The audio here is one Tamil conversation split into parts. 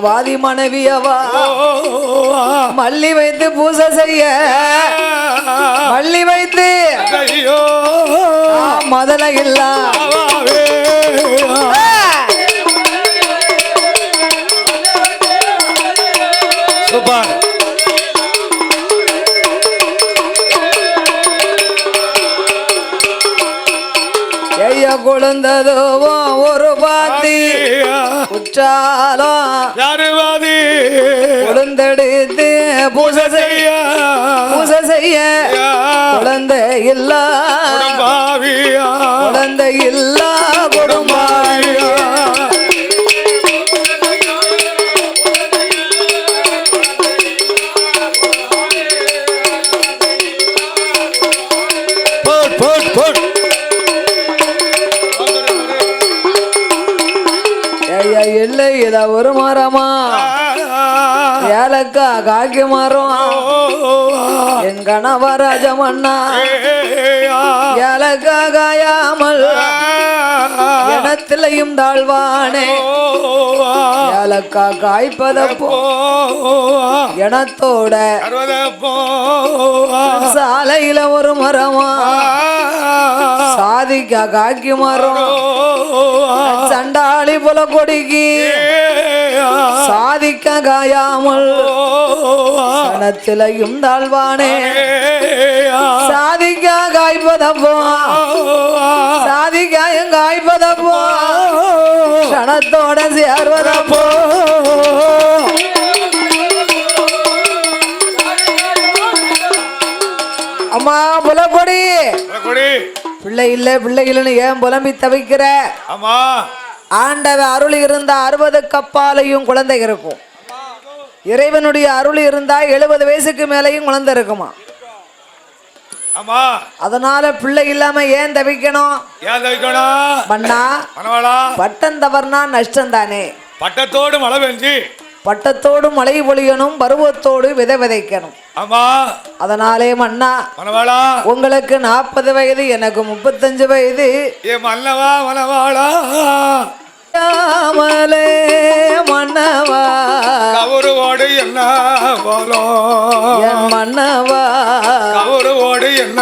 ஆந்திரவாதி மனைவியவா மல்லி வைத்து பூசை செய்ய. மல்லி வைத்து. ஐயோ. முதல இல்ல. ஐய குழந்ததோ ஒரு பாத்தி யாருவாதி குழந்தெடுத்து பூசை செய்ய. பூசை செய்ய. குழந்தை இல்ல. பாவியா ஒரு மரமா? ஏலக்கா காக்கி மரம். என் கணவர் ஏலக்கா காயாமல் இடத்திலையும் தாழ்வானே. ஏலக்கா காய்ப்பதப்போ இனத்தோட சாலையில ஒரு மரமா? சாதிக்கா காக்கி மரம். சண்டாளி புல கொடிக்கு. சாதிக்க காயாமல் கணத்திலையும் தாழ்வானே. சாதிக்க காய்ப்பதப்போ. சாதிக்காயும் காய்ப்பதப்போ. கணத்தோட சேர்வதப்போ. அம்மா புலப்பொடி. பிள்ளை இல்லை பிள்ளை இல்லைன்னு ஏன் புலம்பி தவிக்கிற? ஆமா. ஆண்டவ அருள் இருந்தா அறுபது கப்பாலையும் குழந்தை இருக்கும். இறைவனுடைய அருள் இருந்தா எழுபது வயசுக்கு மேலேயும் குழந்தை இருக்குமா? அதனால பிள்ளை இல்லாம ஏன் தவிக்கணும்? ஏன் தவிக்கணும்? பண்ணா பட்டம் தவறுனா நஷ்டம் தானே. பட்டத்தோடு மழை பெஞ்சு. பட்டத்தோடு மழை பொழியணும் பருவத்தோடு விதை விதைக்கணும். ஆமா. அதனாலே மன்னா உங்களுக்கு நாற்பது வயது எனக்கு முப்பத்தஞ்சு வயது. ஏ மனவாளா. யாமலே மன்னவா. கவுருவோடு என்ன போலும் என் மன்னவா. கவுருவோடு என்ன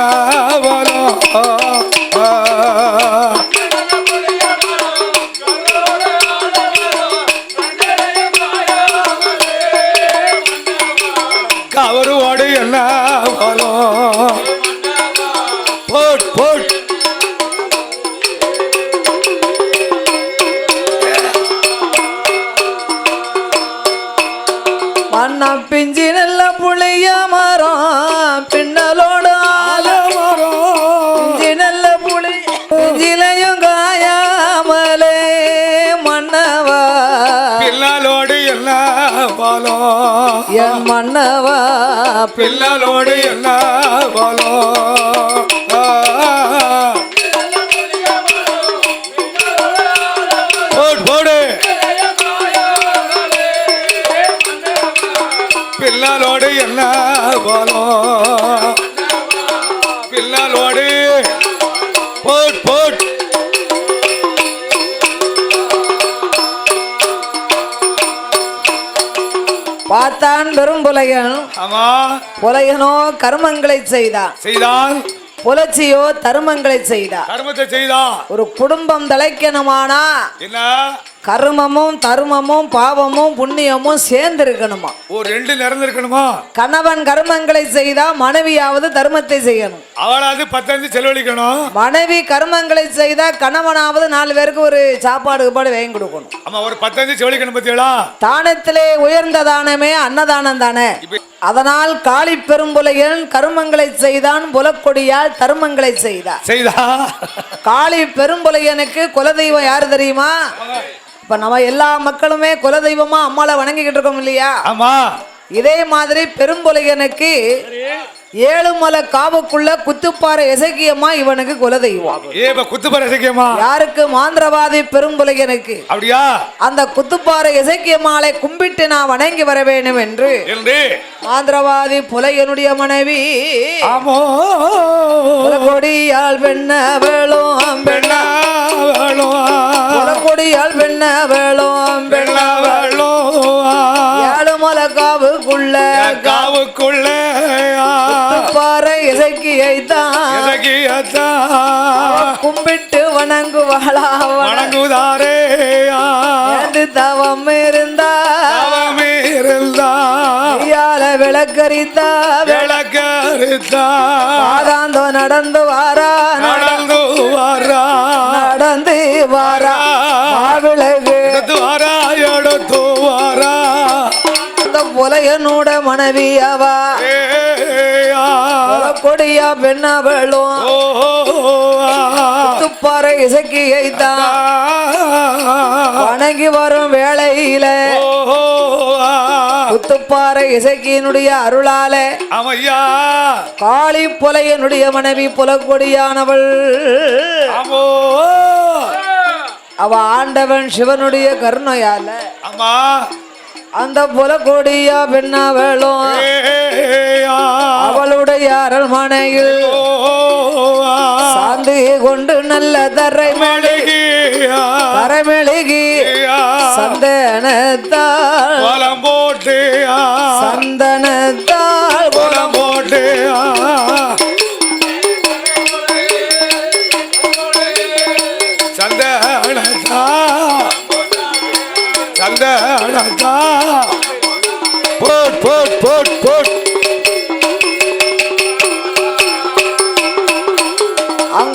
மன்னவா பில்லாலோடு என்ன புலையன் ஆமா புலையனோ கர்மங்களை செய்தான் செய்தான் புலச்சியோ தருமங்களை செய்தான் கர்மத்தை செய்தான் ஒரு குடும்பம் தலைக்கணுமானா? என்ன? கர்மமும் தருமமும் பாவமும் புண்ணியமும் சேர்ந்து இருக்கணுமா ஒரு ரெண்டு நிறந்திருக்கணுமா? கணவன் கர்மங்களை செய்தா மனைவியாவது தர்மத்தை செய்யணும். அவளாவது பத்தஞ்சு செலவழிக்கணும். மனைவி கர்மங்களை செய்தா கணவனாவது நாலு பேருக்கு ஒரு சாப்பாடு கீப்பாடு வாங்கி கொடுக்கணும். ஆமா ஒரு பத்தஞ்சு செலவழிக்கணும் பத்தியலா? தானத்திலே உயர்ந்த தானமே அன்னதானம் தானே. அதனால் காளி பெரும்புலையன் கருமங்களை செய்தான் புலக்கொடியால் தருமங்களை செய்தார். செய்தா? காளி பெரும்புலையனுக்கு குலதெய்வம் யாரு தெரியுமா? இப்ப நம்ம எல்லா மக்களுமே குலதெய்வமா அம்மாளை வணங்கிக்கிட்டு இருக்கோம் இல்லையா? ஆமா. இதே மாதிரி பெரும்புலையனுக்கு ஏழுமலை காவுக்குள்ள குத்துப்பாறை இசக்கியம்மா இவனுக்கு குலதெய்வம் குத்துப்பற யாருக்கு மாந்திரவாதி பெரும்புலையனுக்கு அப்படியா? அந்த குத்துப்பாறை இசக்கியம்மாளை கும்பிட்டு நான் வணங்கி வர வேண்டும் என்று மாந்திரவாதி புலையனுடைய மனைவி கொடியால் பெண்ண வேளும் பெண்ண கொடியால் பெண்ண வேளும் பெண்ண ஏழுமலை காவுக்குள்ள காவுக்குள்ள பாறை இசக்கியை தான் இலகியத்தான் கும்பிட்டு வணங்குவாளா வணங்குதாரே வணங்கு தவம் இருந்தா. இருந்தா. விளக்கரித்தா. விளக்கருத்தா. பாதாந்தோ நடந்து வாரா. நடந்து வரா. நடந்து வாரா. எடுத்து வரா. அந்த புலையனோட மனைவி அவா. கொடியா பெண்ணவளும். துப்பாறை இசக்கியை தான். வணங்கி வரும் வேளையில. குத்துப்பாறை இசக்கியினுடைய அருளால. அமையா காளி புலையனுடைய மனைவி புலக்கொடியானவள் அவ ஆண்டவன் சிவனுடைய கருணையால. அம்மா அந்த புலக்கொடியா பெண்ணவளும் ஏயா. அவளுடைய அரண்மனையில் சாந்து கொண்டு நல்ல தரை மடகியா. தரைமெழுகி சந்தனத்தால் வலம் போட்டியா சந்தனத்தால்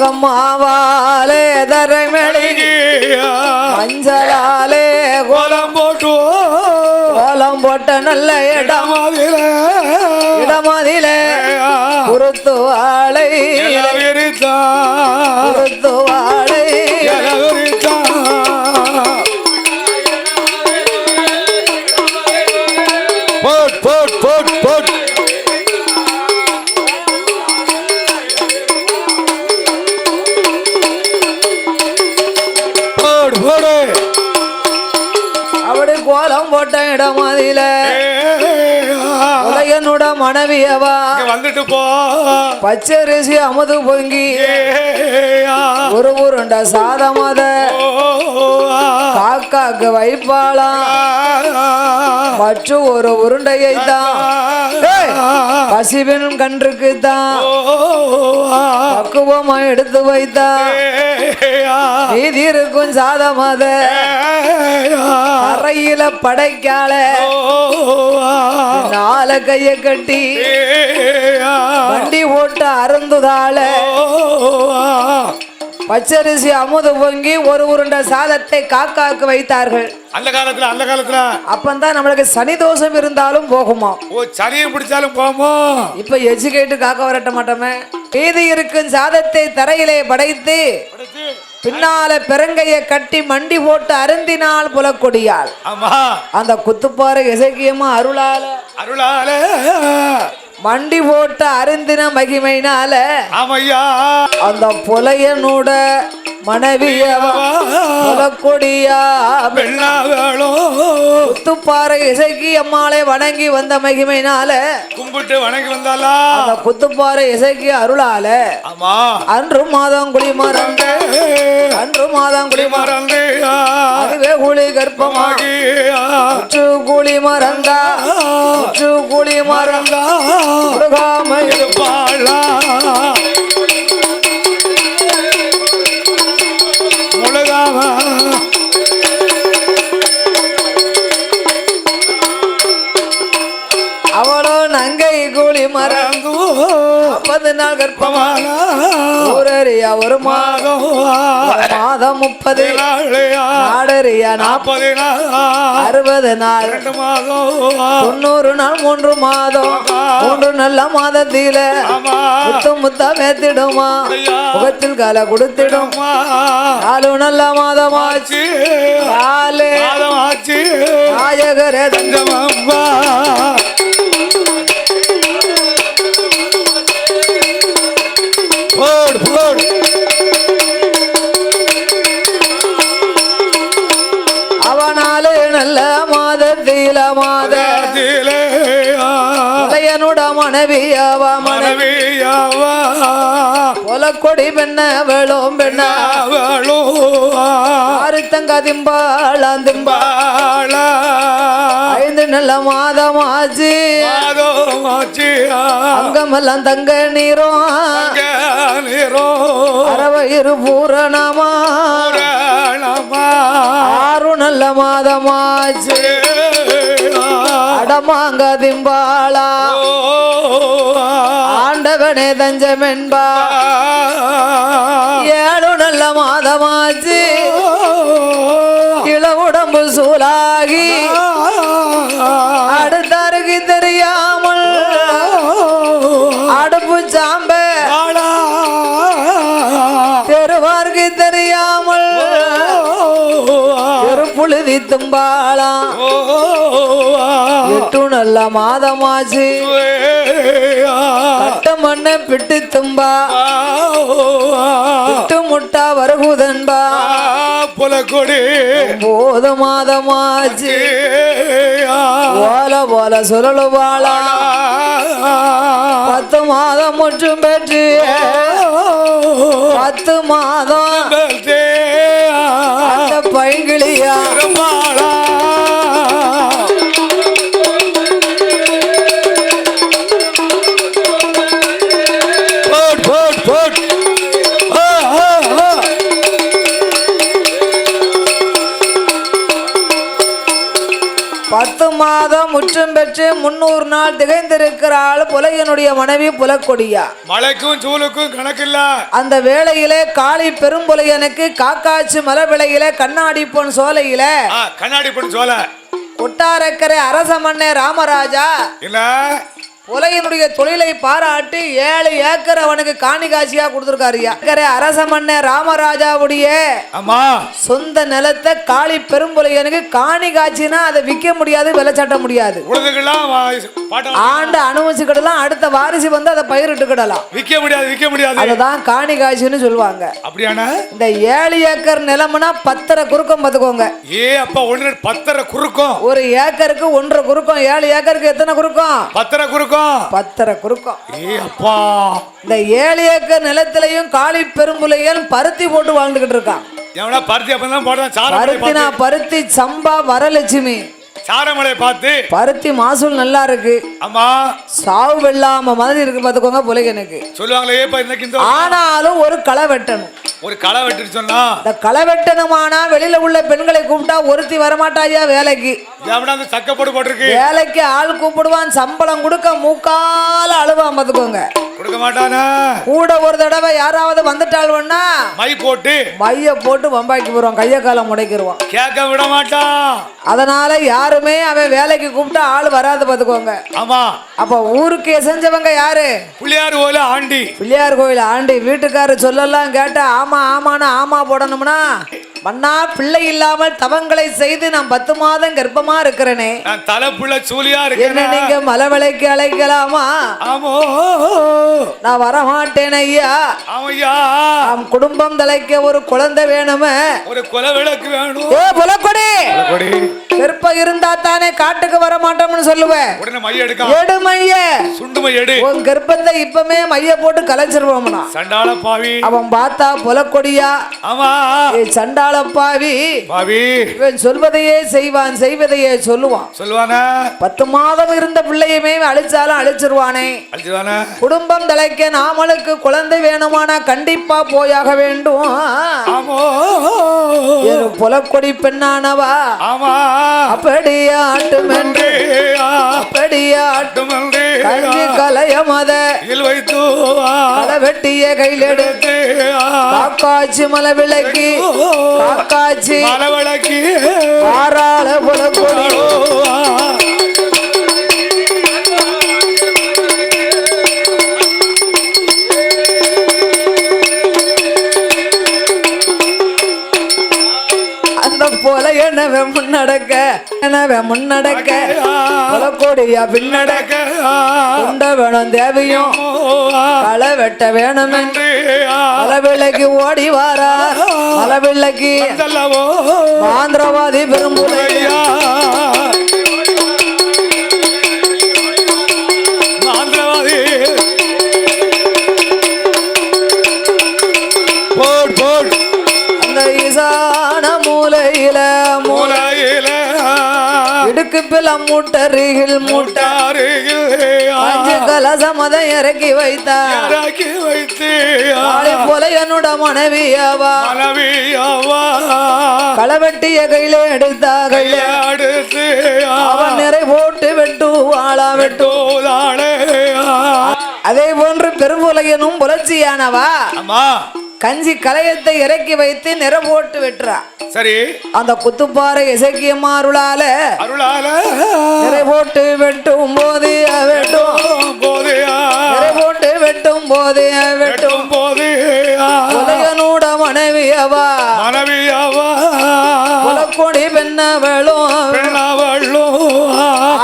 அங்க மாவாலே தரைமெழுகி. மஞ்சளாலே வலம் போட்டு கோலம் போட்ட நல்ல இடம். இடமதிலே. இடமதிலே குருத்து இளவிரித்தா மனைவியவா? வந்துட்டு போ. பச்சரிசி அமுது பொங்கி. ஒரு உருண்ட சாதமத காக்காக்கு வைப்பாளாம். மற்றும் ஒரு உருண்டையை தான் ஏய், பசிவின் கன்றுக்கு தான் பக்குவமா எடுத்து வைத்தா இது இருக்கும் சாதமாத அறையில படைக்கால நால கைய கட்டி வண்டி ஓட்ட அருந்துதால பச்சரிசி அமுது பொங்கி ஒரு உருண்டை சாதத்தை காக்காக்கு வைத்தார்கள். அந்த காலத்துல அந்த காலத்துல. அப்பந்தான் நம்மளுக்கு சனி தோஷம் இருந்தாலும் போகுமா? ஓ சனியை பிடிச்சாலும் போமோ இப்ப எஜுகேட்டு காக்க வரட்ட மாட்டோமே. மீதி இருக்கும் சாதத்தை தரையிலே படைத்து பின்னால பெருங்கைய கட்டி மண்டி போட்டு அருந்தினால் புலக்கொடியாள். ஆமா. அந்த குத்துப்பாறை இசக்கியமா அருளால? அருளால. மண்டி போட்டு அருந்தின மகிமைனால ஆமையா. அந்த புலையனோட மனைவியவ புலக்கொடியா வெள்ளாவேளும் குத்துப்பாறை இசைக்கு அம்மாளை வணங்கி வந்த மகிமைனால கும்பிட்டு வணங்கி வந்தாலா அந்த குத்துப்பாறை இசைக்கு அருளால ஆமா. அன்று மாதம் குடிமரம் அன்று மாதம் மறந்தையா அதுவே குழி கர்ப்பமாகி உற்று குழி மறந்தா உற்று குழி மறந்தா முருகாமை பாழா বাবা। முப்பது நாள் கர்ப்பமான ஊரறியா ஒரு மாதம் மாதம் முப்பது. நாடறியா. நாற்பது அறுபது நாள். தொண்ணூறு நாள் மூன்று மாதம். மூன்று நல்ல மாதத்தில முத்து முத்தா மேத்திடுமா முகத்தில் கால கொடுத்திடும். நாலு நல்ல மாதமாச்சு. நாலு. நாயகரே தஞ்சமம்பா அவனாலே நல்ல மாதத்தில மாத இளையனுட மனைவி அவ மனைவி கொலக்கொடி பெண்ண வேளும் பெண்ண? ஆறுத்தங்க திம்பாளாம் திம்பா ஐந்து நல்ல மாதமாச்சு. அங்கமெல்லாம் தங்க நீரும் அறவயிறு பூரணமா? ஆறு நல்ல மாதமாச்சு. அடமாங்க திம்பாளா? ஆண்டவனே தஞ்சமென்பா. ஏழு நல்ல மாதமாச்சு. இள உடம்பு சூலாகி. அடுத்தாருக்கு தெருப்புழுதி தும்பாளாம் எட்டு நல்ல மாதமாச்சு. கட்ட மண்ண பிட்டு தும்பா. பிட்டு முட்டா வருகுதன்பா. புலக்கொடி போத மாதமாச்சு. போல போல சுழலுவாளா பத்து மாதம் முற்றும் பெற்று. பத்து மாதம் அந்த பைங்கிளியா? மாதம் முற்றும் பெற்று முன்னூறு நாள் திகைந்திருக்கிறாள் புலையனுடைய மனைவி புலக்கொடியா. மழைக்கும் சூளுக்கும் கணக்கில்ல. அந்த வேளையிலே காளி பெரும்புலையனுக்கு காக்காச்சி மலை விலையில கண்ணாடி பொன் சோலையில. கண்ணாடி பொண்ணு சோலை. கொட்டாரக்கரை அரச மன்னே ராமராஜா. இல்ல. புலையனுடைய தொழிலை பாராட்டி ஏழு ஏக்கர் அவனுக்கு காணி காட்சியா கொடுத்துருக்காருயா ஏக்கரை அரச மன்னே ராமராஜாவுடைய சொந்த நிலத்தை காளி பெரும்புலையனுக்கு காணி காட்சினா அதை விற்க முடியாது விலை சட்ட முடியாது. ஆண்டு அனுபவிச்சுக்கிடலாம் அடுத்த வாரிசு வந்து அதை பயிரிட்டுக்கிடலாம். விற்க முடியாது விற்க முடியாது. அதுதான் காணி காட்சின்னு சொல்லுவாங்க. அப்படியானா இந்த ஏழு ஏக்கர் நிலம்னா பத்தரை குறுக்கம் பார்த்துக்கோங்க. ஏ அப்பா ஒண்ணு பத்தரை குறுக்கும். ஒரு ஏக்கருக்கு ஒன்றரை குறுக்கம் ஏழு ஏக்கருக்கு எத்தனை குறுக்கம்? பத்தரை குறுக்கும். பத்தரை குறுக்கம். ஏ அப்பா. இந்த ஏழு ஏக்கர் நிலத்திலையும் காளி பெரும்புலையன் பருத்தி போட்டு வாழ்ந்துகிட்டு இருக்கான் பருத்தி அப்பதான் போடுறான் பருத்தினா பார்த்து. பருத்தி சம்பா வரலட்சுமி. சாரமலை பார்த்து பருத்தி மாசூல் நல்லா இருக்கு. ஆமா சாவு வெள்ளாம மாதிரி இருக்கு பார்த்துக்கோங்க புலைகனுக்கு சொல்லுவாங்களே இன்னைக்கு ஆனாலும் ஒரு களை வெட்டணும். ஒரு களை வெட்டிட்டு சொன்னா? இந்த களை வெட்டணுமானா வெளியில உள்ள பெண்களை கூப்பிட்டா ஒருத்தி வரமாட்டாயா வேலைக்கு? சக்கப்போடு போட்டிருக்கு? வேலைக்கு ஆள் கூப்பிடுவான் சம்பளம் கொடுக்க மூக்கால அழுவான் பார்த்துக்கோங்க. கொடுக்க மாட்டானா? கூட ஒரு தடவை யாராவது வந்துட்டாள்வன்னா மை போட்டு. மைய போட்டு வம்பாக்கி போடுவான் கைய காலம் முடைக்கிடுவான் கேட்க விட மாட்டான் அதனால யாருமே அவன் வேலைக்கு கூப்பிட்டா ஆள் வராது பார்த்துக்கோங்க. ஆமா. அப்ப ஊருக்கு செஞ்சவங்க யாரு? பிள்ளையார் ஓல ஆண்டி. பிள்ளையார் கோயில் ஆண்டி. வீட்டுக்காரர் சொல்லலாம் கேட்டா ஆமா ஆமான்னு ஆமா போடணும்னா? மன்னா பிள்ளை இல்லாமல் தவங்களை செய்து நான் பத்து மாதம் கர்ப்பமா இருக்கிறேனே. நான் தலைப்புள்ள சூலியா என்ன இருக்கேன் நீங்க மலை விலைக்கு அழைக்கலாமா? ஆமோ. நான் வரமாட்டேன் ஐயா. ஆமையா நம் குடும்பம் தலைக்க ஒரு குழந்தை வேணுமே. ஒரு கொலை விளக்கு வேணும். ஏ புலக்கொடி. கொடி கருப்ப இருந்தா தானே காட்டுக்கு வர மாட்டோம்னு சொல்லுவேன் உடனே மை எடுக்கான் எடுமைய சுண்டு மை எடு. உன் கர்ப்பத்தை இப்பமே மைய போட்டு கலைச்சிருவோம்னா. சண்டாள பாவி. அவன் பார்த்தா புலக்கொடியா? ஆமா. ஏ பாவி. பாவி. இவன் சொல்வதையே செய்வான் செய்வதையே சொல்லுவான். சொல்லுவானா? பத்து மாதம் இருந்த பிள்ளையுமே அழிச்சாலும் அழிச்சிருவானே. குடும்பம் தலைக்க நாமளுக்கு குழந்தை வேணுமானா கண்டிப்பா போயாக வேண்டும். ஒரு புலக்கொடி பெண்ணானவா? ஆமா. அப்படியே? ஆட்டுமென்று அப்படியே ஆட்டு கஞ்சி கலைய மத களவெட்டிய கையில் எடுத்து காக்காச்சி மலை விளக்கி காக்காச்சி. மலவழக்கி. ஆறாள புலக்கொடி எனவே முன்னடக்க எனவே முன்னடக்க புலக்கொடியா பின்னடக்க உண்ட வேணும் தேவையும் களை வெட்ட வேணும் என்று மலவிளக்கு ஓடி வாரா அல்லவோ ஆந்திரவாதி பெரும்புலையா பில மூட்டருகில் மூட்டை. அஞ்சு கலசம் அதை இறக்கி வைத்தார் இறக்கி வைத்து ஆளை போல என்னோட மனைவியாவா. மனைவியவா. களவெட்டிய கையில எடுத்தா கையில. அடுத்து அவன் நிறை போட்டு வெட்டுவாளா வெட்டு. வெட்டோதாளே அதே போன்று பெரும்புலையனும் புலர்ச்சியானவா அம்மா கஞ்சி கலையத்தை இறக்கி வைத்து நிற போட்டு வெட்டுறா. சரி. அந்த குத்துப்பாறை இசக்கியமாருளால அருளால நிறை போட்டு வெட்டும் போது வெட்டும். போதையா நிறை போட்டு வெட்டும் போது வெட்டும். போதையா புலையனோட மனைவியவா மனைவியவா புலக்கொடி பெண்ணவளும். பெண்ணவள்ளோ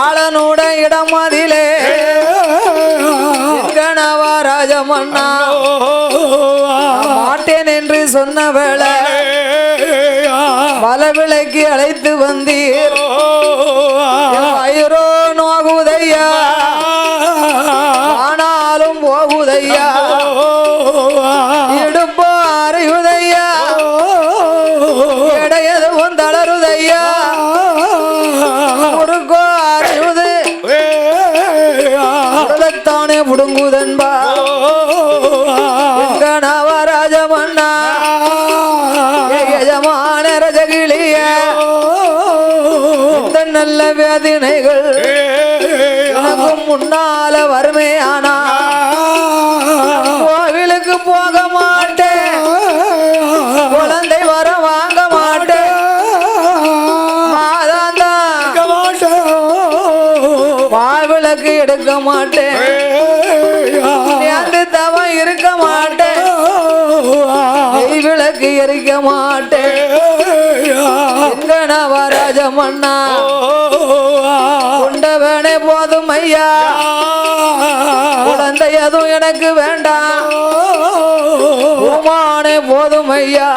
ஆளனோட இடமதிலே கணவா ராஜமன்னா. சொன்னவள வலவிலைக்கு அழைத்து வந்தீர். ஐயரோ நோகுதையா. ஆனாலும் போகுதையா. இடுப்போ அறிவுதையா எடையதுவும் தளருதையா. முறுக்கோ அறிவுது உடலத்தானே புடுங்குதன்பா. நல்ல வேதினைகள் எனக்கும் முன்னால வறுமையானா கோவிலுக்கு போக மாட்டேன். குழந்தை வர வாங்க மாட்டேன். வாவிளக்கு எடுக்க மாட்டேன். தவம் இருக்க மாட்டேன். விளக்கு எரிக்க மாட்டேன். எங்க நவராஜமன்னா கொண்டவனே போதும் ஐயா. குழந்தை எதுவும் எனக்கு வேண்டாம். உமானே போதும் ஐயா.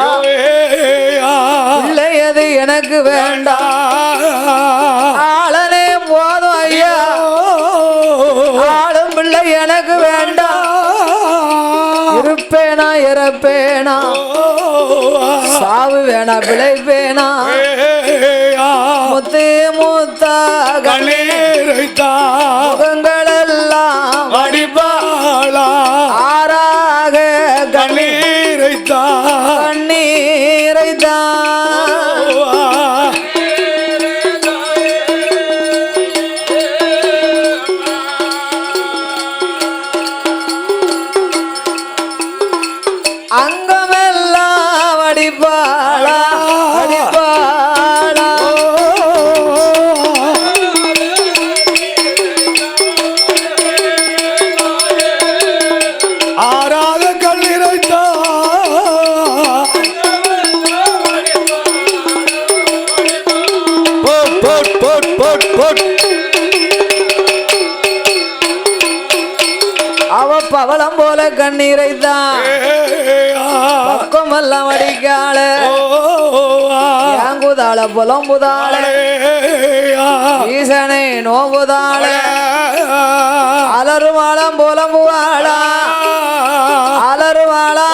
பிள்ளை எது எனக்கு வேண்டாம். ஆளனே போதும் ஐயா. ஆளும் பிள்ளை எனக்கு வேண்டாம். இருப்பேனா இறப்பேனா? சாவு வேணா பிழைப்பேனா முத்து முத்தா பவளம் கண்ணீரை தான் பக்கமெல்லாம் அடிக்காள. ஏங்குதாள புலம்புதாள. ஈசனை நோம்புதாள. அலருமாளம் புலம்புவாளா அலறுவாளா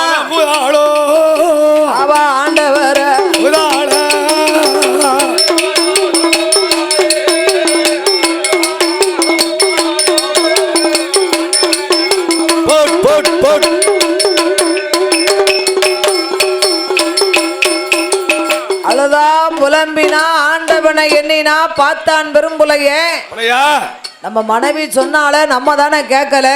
புலம்பினா ஆண்டவனை எண்ணினா பார்த்தான் பெரும்புலையே புலையா? நம்ம மனைவி சொன்னால நம்ம தானே கேட்கல.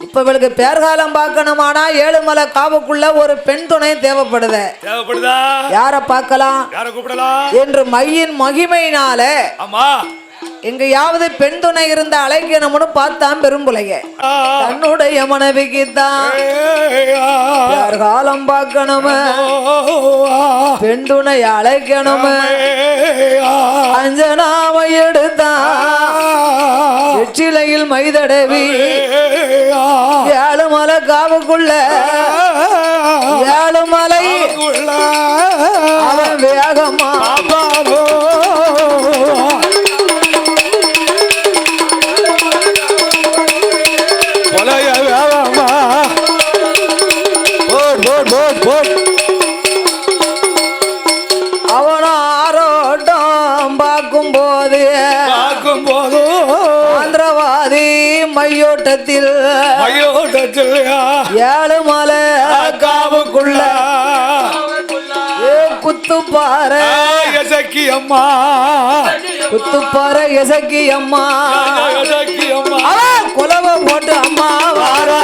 இப்ப இவளுக்கு பேர்காலம் பார்க்கணுமானா ஏழுமலை காவுக்குள்ள ஒரு பெண் துணை தேவைப்படுது. தேவைப்படுதா? யார பார்க்கலாம்? என்று மையின் மகிமையினால ஆமா. எங்கேயாவது பெண் துணை இருந்த அழைக்கணும்னு பார்த்தான் பெரும்புலைய. தன்னுடைய மனைவிக்கு தான் ஏய்யா. பேர்காலம் பார்க்கணும் பெண் துணை அழைக்கணும். அஞ்சனாவை எடுத்தான் வெற்றிலையில் மைதடவி ஏய்யா. ஏழுமலை காவுக்குள்ள அவன் வேகமா கொலைய வேகமா. போட், போட், போட், போட். அவன் ஆரோட்டம் பார்க்கும் போது பார்க்கும்போது ஆந்திரவாதி மையோட்டத்தில் மயோட்டத்திலையா ஏழுமலை காவுக்குள்ள குத்துப்பாறை எசக்கி அம்மா குத்துப்பாறை எசக்கி அம்மா குலவை போட்டு அம்மா வாரா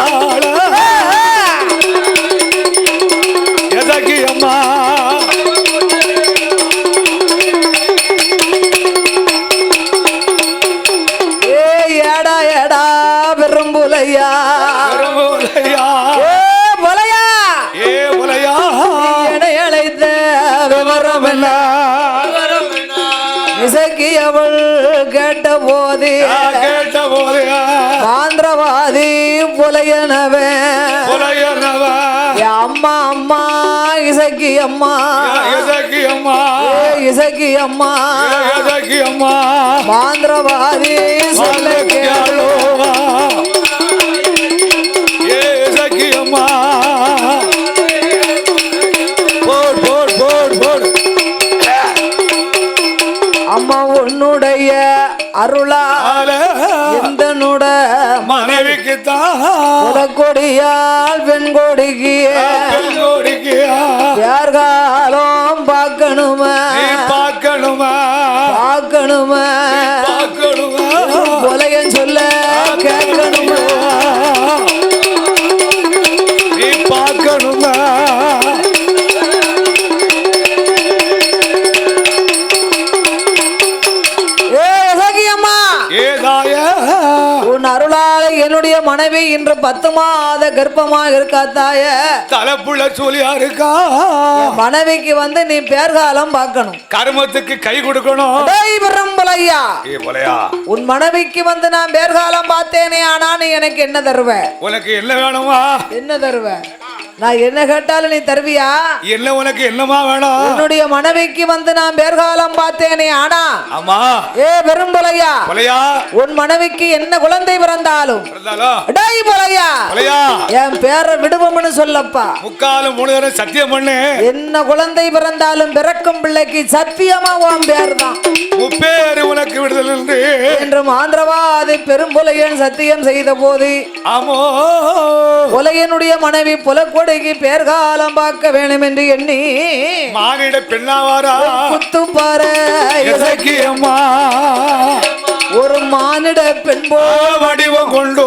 இசக்கி அவள் கேட்ட போது கேட்ட போதையா ஆந்திரவாதி புலையனவன் உலையனவ என் அம்மா அம்மா இசக்கி அம்மா. எசக்கி அம்மா. இசக்கி அம்மா. எசக்கி அம்மா. ஆந்திரவாதி சொல்ல கேளு. உன்னுடைய அருளா ஆல எந்தனுட மனைவிக்கு தான் கொடியால் பெண் கொடிக்கு கோடிக்கையா யார்காலம் பத்து மாத கர்ப்பமாக இருக்காத்தாய தலைப்புள்ள சூலியா இருக்கா மனைவிக்கு வந்து நீ பேர்காலம் பார்க்கணும். கர்மத்துக்கு கை கொடுக்கணும். போலையா? உன் மனைவிக்கு வந்து நான் பேர்காலம் பார்த்தேனே ஆனா நீ எனக்கு என்ன தருவ? உனக்கு என்ன வேணுமா? என்ன தருவ? நான் என்ன கேட்டாலும் நீ தருவியா? என்ன உனக்கு என்னமா வேணும்? உன்னுடைய மனைவிக்கு வந்து நான் பேர்காலம் பார்த்தேனே ஆனா? ஆமா. ஏ பெரும்பலையா? போலையா? உன் மனைவிக்கு என்ன குழந்தை பிறந்தாலும்? டேய் போலையா? போலையா? என் பேரை விடுவோம்னு சொல்லப்பா. முக்காலும் மூணு தடவை சத்தியம் பண்ணு. என்ன குழந்தை பிறந்தாலும் பிறக்கும் பிள்ளைக்கு சத்தியமா உன் பேர் தான் என்றும் ஆந்திரவாதி பெரும்புலையன் சத்தியம் செய்த போது ஆமோ. புலையனுடைய மனைவி புலக்கொடைக்கு பேர்காலம் பார்க்க வேண்டும் என்று எண்ணி மானிட பெண்ணாவாரா? குத்துப்பார எசக்கி அம்மா ஒரு மானிட பெண் போ வடிவம் கொண்டு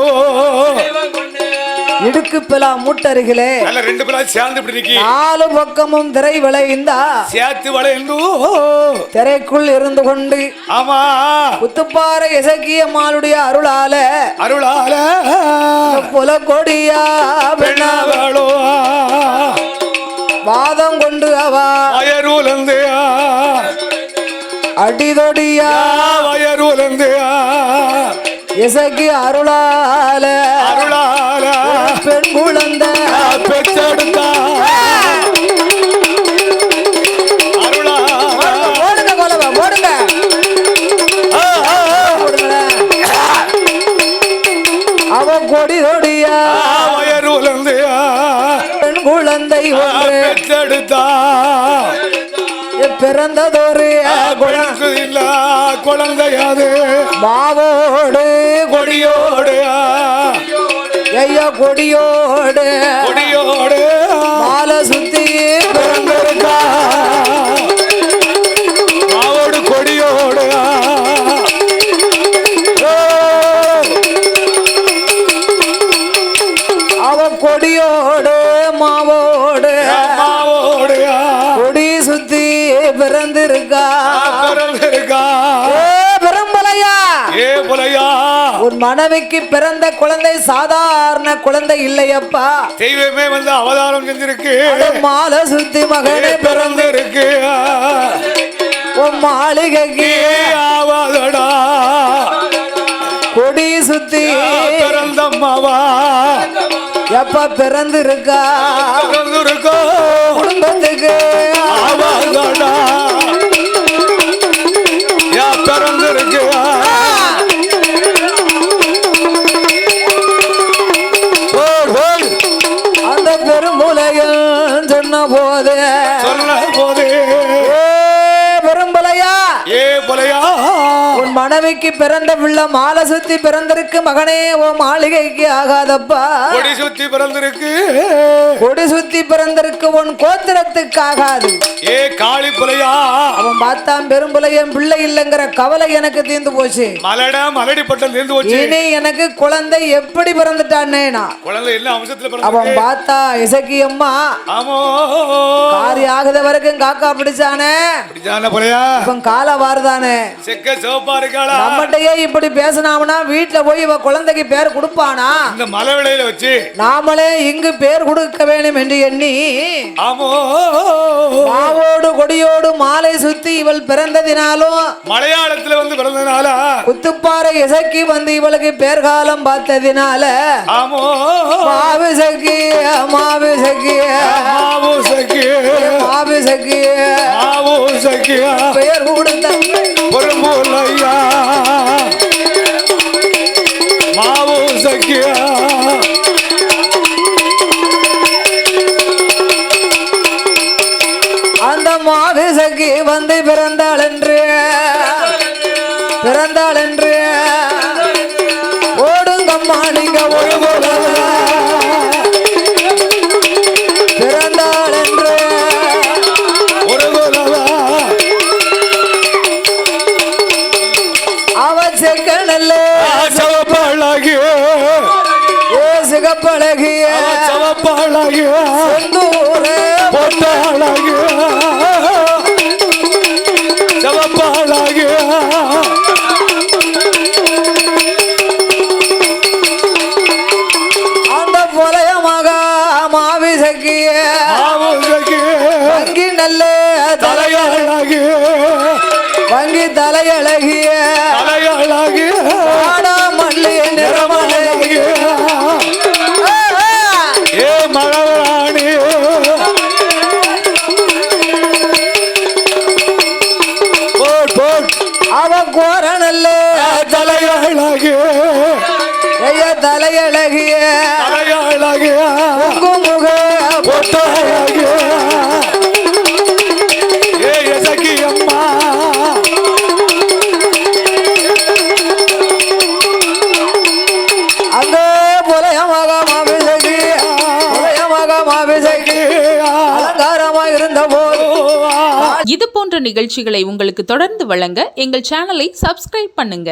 இடுக்கு பிலா முட்டருகிலே நல்ல ரெண்டு பேரா சேர்ந்து இப்படி நிக்கி. நாலு பக்கமும் திரை விளைந்தா சேர்த்து வளைந்து திரைக்குள் இருந்து கொண்டு ஆமா. குத்துப்பாறை இசக்கியம்மாளுடைய அருளால அருளால. புலக்கொடியா பெண்ணா பெண்ணாவாளோ. வாதம் கொண்டு அவா வயருலந்து அடிதொடியா. வயருலந்து இசக்கி அருளால அருளால பெண் குழந்தை. பெற்றெடுத்தா கொடி கொடியா பெண் குழந்தை ஒன்று. பெற்றெடுத்தா பிறந்ததொரு குழந்தையாது மாவோடு கொடியோடு மனைவிக்கு பிறந்த குழந்தை சாதாரண குழந்தை இல்லையப்பா. தெய்வமே வந்து அவதாரம் செஞ்சிருக்கு. மாலை சுத்தி மகனே பிறந்திருக்கு. மாளிகைக்கு ஆவாதடா. கொடி சுத்தி பிறந்தம்மாவா. எப்ப பிறந்திருக்கா? பிறந்திருக்கோ? குடும்பத்துக்கு ஆவாதடா. மாளிகைக்கு பிறந்த பிள்ளை மாலை சுத்தி பிறந்திருக்கு. மகனே உன் மாளிகைக்கு ஆகாதப்பா. சுத்தி பிறந்திருக்கு. கொடி சுத்தி பிறந்திருக்கு உன் கோத்திரத்துக்கு ஆகாது. ஏ காளி புலையா? அவன் பார்த்தான் பெரும்புலையன் பிள்ளை இல்லைங்கிற கவலை எனக்கு தீர்ந்து போச்சு. மலட மலடி பட்டம் தேர்ந்து போச்சு. இனி எனக்கு குழந்தை எப்படி பிறந்துட்டானே நான். குழந்தை என்ன அம்சத்துல அவன் பார்த்தா இசக்கி அம்மா. ஆமோ. காரி ஆகுத வரைக்கும் காக்கா பிடிச்சானே? அப்படிதான புலையா? இப்ப காலை வாருதானே? செக்க சிவப்பா இருக்காளா? நம்மகிட்டயே இப்படி பேசினாம்னா வீட்டுல போய் இவ குழந்தைக்கு பேர் கொடுப்பானா? இந்த மலை விலையில வச்சு. நாமளே இங்கு பேர் கொடுக்க வேண்டும் என்று எண்ணி மாவோடு கொடியோடு மாலை சுத்தி இவள் பிறந்ததினாலும் மலையாளத்துல வந்து பிறந்தனால குத்துப்பாறை இசக்கி வந்து இவளுக்கு பேர்காலம் பார்த்ததினால ஆமோ. மாவு சக்கி மாவு சக்கி மாவு சக்கிய மாவு சக்கி மாவு சக்கிய பெயர் கொடுத்த பொறும்புலையா மாவு சவப்பாளாகிய செந்தூரே பொட்டாளாகிய அந்த புலையமாக மாவி சக்கிய வங்கி நல்ல தலை வங்கி தலையழகிய சக்கி அலங்காரமா இருந்த போது இது போன்ற நிகழ்ச்சிகளை உங்களுக்கு தொடர்ந்து வழங்க எங்கள் சேனலை சப்ஸ்கிரைப் பண்ணுங்க.